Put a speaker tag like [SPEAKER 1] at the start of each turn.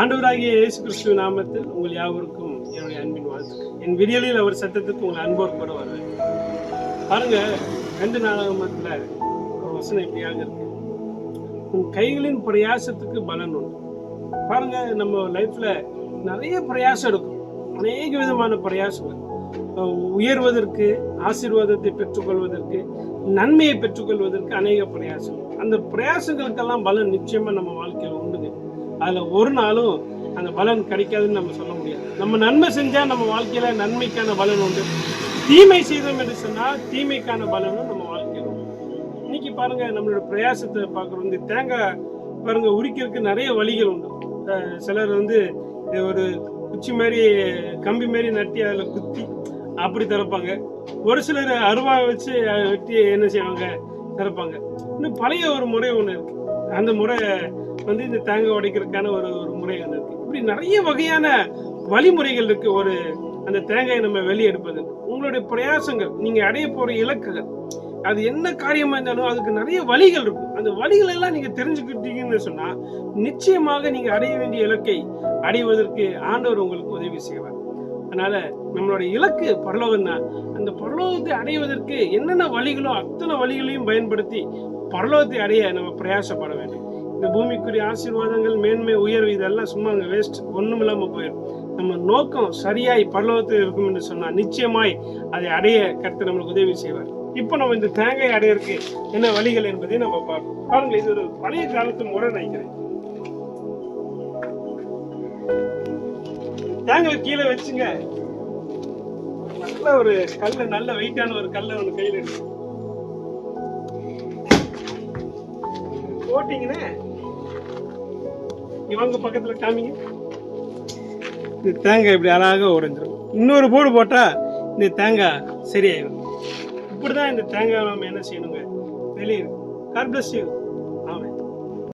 [SPEAKER 1] ஆண்டவராகிய இயேசு கிறிஸ்துவ நாமத்தில் உங்கள் யாவருக்கும் என்னுடைய அன்பின் வாழ்த்துக்கள். என் விடியலில் அவர் சத்தத்துக்கு உங்கள் அன்போர் கூட வருவேன். பாருங்க ரெண்டு நாளாகமத்தில் ஒரு வசனம் இப்படியாக இருக்கு. உன் கைகளின் பிரயாசத்துக்கு பலன் உண்டு. பாருங்க நம்ம லைஃப்ல நிறைய பிரயாசம் இருக்கும். அநேக விதமான பிரயாசங்கள். உயர்வதற்கு ஆசீர்வாதத்தை பெற்றுக்கொள்வதற்கு நன்மையை பெற்றுக்கொள்வதற்கு அநேக பிரயாசம் அந்த பிரயாசங்களுக்கெல்லாம் பலன் நிச்சயமா நம்ம வாழ்க்கையில் உண்டு. அதில் ஒரு நாளும் அந்த பலன் கிடைக்காதுன்னு நம்ம சொல்ல முடியாது. நம்ம நன்மை செஞ்சா நம்ம வாழ்க்கையில நன்மைக்கான பலன் உண்டு. தீமை செய்தோம் என்று சொன்னால் தீமைக்கான பலனும் நம்ம வாழ்க்கையில் இன்னைக்கு பாருங்க நம்மளோட பிரயாசத்தை பார்க்குறோம். இந்த தேங்காய் பாருங்க உரிக்கிறதுக்கு நிறைய வழிகள் உண்டு. சிலர் வந்து ஒரு குச்சி மாதிரி கம்பி மாதிரி நட்டி அதில் குத்தி அப்படி திறப்பாங்க. ஒரு சிலர் அருவா வச்சு அதை வெட்டி என்ன செய்வாங்க? திறப்பாங்க. இன்னும் பழைய ஒரு முறை ஒன்று இருக்கு. அந்த முறை வந்து இந்த தேங்காய் உடைக்கிறதுக்கான ஒரு ஒரு முறை ஒன்று இருக்கு இப்படி நிறைய வகையான வழிமுறைகள் இருக்கு. ஒரு அந்த தேங்காயை நம்ம வெளியே எடுப்பது உங்களுடைய பிரயாசங்கள் நீங்க அடைய போற இலக்குகள் அது என்ன காரியமா இருந்தாலும் அதுக்கு நிறைய வழிகள் இருக்கும். அந்த வழிகள் எல்லாம் நீங்க தெரிஞ்சுக்கிட்டீங்கன்னு சொன்னா நிச்சயமாக நீங்க அடைய வேண்டிய இலக்கை அடைவதற்கு ஆண்டவர் உங்களுக்கு உதவி செய்வார். அதனால நம்மளுடைய இலக்கு பரலோகம் தான். அந்த பரலோகத்தை அடைவதற்கு என்னென்ன வழிகளோ அத்தனை வழிகளையும் பயன்படுத்தி பரலோகத்தை அடைய நம்ம பிரயாசப்பட வேண்டும். இந்த பூமிக்குரிய ஆசீர்வாதங்கள் மேன்மை உயர்வு இதெல்லாம் சும்மா அங்கே வேஸ்ட் ஒன்றும் இல்லாமல் போயிடும். நம்ம நோக்கம் சரியாய் பரலோகத்தில் இருக்கும் என்று சொன்னால் நிச்சயமாய் அதை அடைய கருத்து நம்மளுக்கு உதவி செய்வார். இப்போ நம்ம இந்த தேங்காய் அடையிறதுக்கு என்ன வழிகள் என்பதை நம்ம பார்ப்போம். பாருங்கள் இது ஒரு பழைய காலத்து முறை நினைக்கிறேன். தேங்க கீழே வச்சுங்க. நல்ல ஒரு கல்லு நல்ல வெயிட்டான ஒரு கல்லை ஒன்று கையில் எடுத்து போட்டீங்கன்னா இவங்க பக்கத்தில் காமிங்க. இந்த தேங்காய் இப்படி அழகாக உடைஞ்சிரும். இன்னொரு போடு போட்டால் இந்த தேங்காய் சரியாயிடும் இப்படிதான் இந்த தேங்காய் நம்ம என்ன செய்யணுங்க? வெளியே காட் பிளஸ்